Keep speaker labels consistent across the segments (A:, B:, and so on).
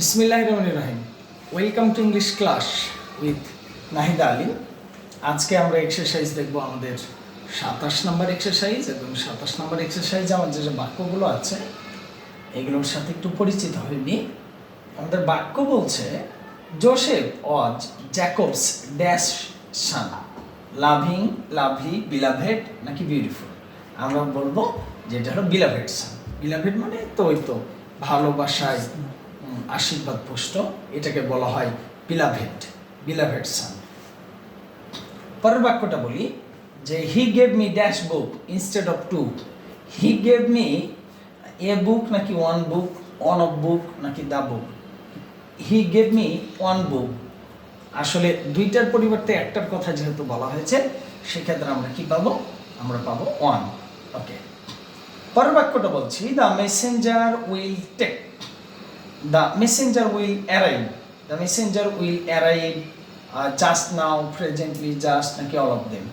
A: বিসমিল্লাহ রহমান রাহিম welcome to English class with Nahida Ali আজকে আমরা এক্সারসাইজ দেখব আমাদের সাতাশ নম্বর এক্সারসাইজ এবং সাতাশ নম্বর এক্সারসাইজ আমার যে বাক্যগুলো আছে, এগুলোর সাথে একটু পরিচিত হয়নি আমাদের বাক্য বলছে, জোসেফ অজ জ্যাকবস ড্যাশ সান। লাভিং, লাভি, বিলাভেট নাকি বিউটিফুল? আমরা বলব যে এটা হলো বিলাভেট সান। বিলাভেট মানে তো ওই তো ভালোবাসায় আশীর্বাদ পুষ্ট, এটাকে বলা হয় বিলাভেট বিলাভেট সান পরের বাক্যটা বলি, যে he gave me dash book instead of to he gave me a book নাকি one book one of book নাকি the book he gave me one book আসলে দুইটার পরিবর্তে একটার কথা যেহেতু বলা হয়েছে, সেক্ষেত্রে আমরা কি পাবো? আমরা পাবো ওয়ান ওকে পরের বাক্যটা বলছি the messenger will take the messenger will arrive the messenger will arrive just now presently just নাকি all of them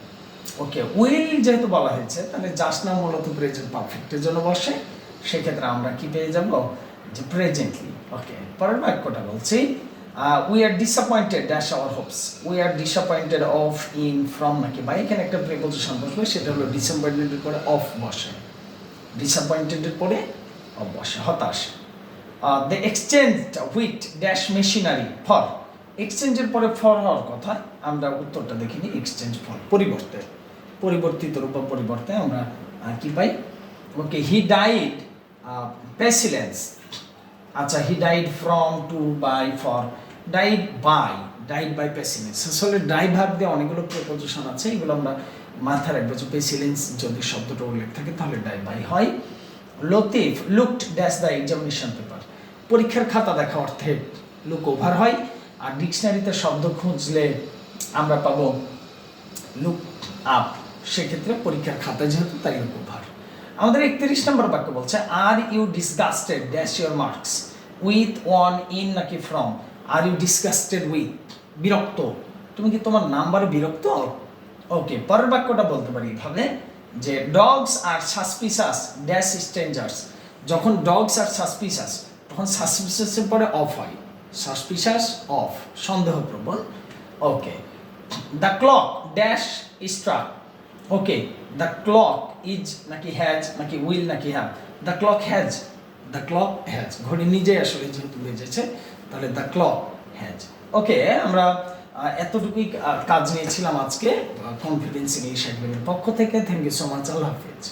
A: okay will যেহেতু বলা হয়েছে, তাহলে জাস্ট নাও মূলত প্রেজেন্ট পারফেক্টের জন্য বসে। সেক্ষেত্রে আমরা কি পেয়ে যাব? যে প্রেজেন্টলি ওকে পরের বাক্যটা বলছি। We are disappointed dash our hopes we are disappointed of in from নাকি বা এখানে একটা প্রিপোজিশন বসবে, সেটা হলো ডিসঅ্যাপয়েন্টেডের পরে অফ বসে। ডিসঅ্যাপয়েন্টেডের পরে অফ বসে, হতাশ। The exchange with dash machinery for এক্সচেঞ্জের পরে ফর হওয়ার কথা, আমরা উত্তরটা দেখিনি এক্সচেঞ্জ ফর পরিবর্তে, পরিবর্তিত রূপ পরিবর্তে আমরা কি পাই? ওকে হি ডাইড প্যাসিলেন্স আচ্ছা he died from to by for died by died by pestilence আসলে ডাই ভাব দিয়ে অনেকগুলো প্রপোজিশন আছে, এগুলো আমরা মাথায় রাখব যে প্যাসিলেন্স যদি শব্দটা উল্লেখ থাকে, তাহলে ডাই বাই হয়। Latif looked dash the examination paper পরীক্ষার খাতা দেখা অর্থে লুক ওভার হয়। আর ডিকশনারিতে শব্দ খুঁজলে আমরা পাব লুক আপ সেক্ষেত্রে পরীক্ষার খাতা যেহেতু, তাই লুক ওভার আমাদের একত্রিশ নম্বর বাক্য বলছে are you disgusted dash your marks with one in নাকি from are you disgusted with বিরক্ত। তুমি কি তোমার নাম্বারে বিরক্ত? ওকে পরের বাক্যটা বলতে পারি এভাবে, যে dogs are suspicious dash strangers যখন ডগস আর সাসপিসাস তখন সাসপিসাসের পরে অফ হয়। Suspicious of সন্দেহপ্রবণ। Okay the clock dash struck okay the clock is নাকি হ্যাজ নাকি উইল নাকি have the clock has the clock has ঘড়ি নিজেই আসলে যেহেতু বেজেছে, তাহলে দ্য ক্লক হ্যাজ ওকে আমরা এতটুকুই কাজ নিয়েছিলাম আজকে কনফিডেন্স ইংলিশ একাডেমির পক্ষ থেকে। থ্যাংক ইউ সো মাচ আল্লাহ হাফিজ।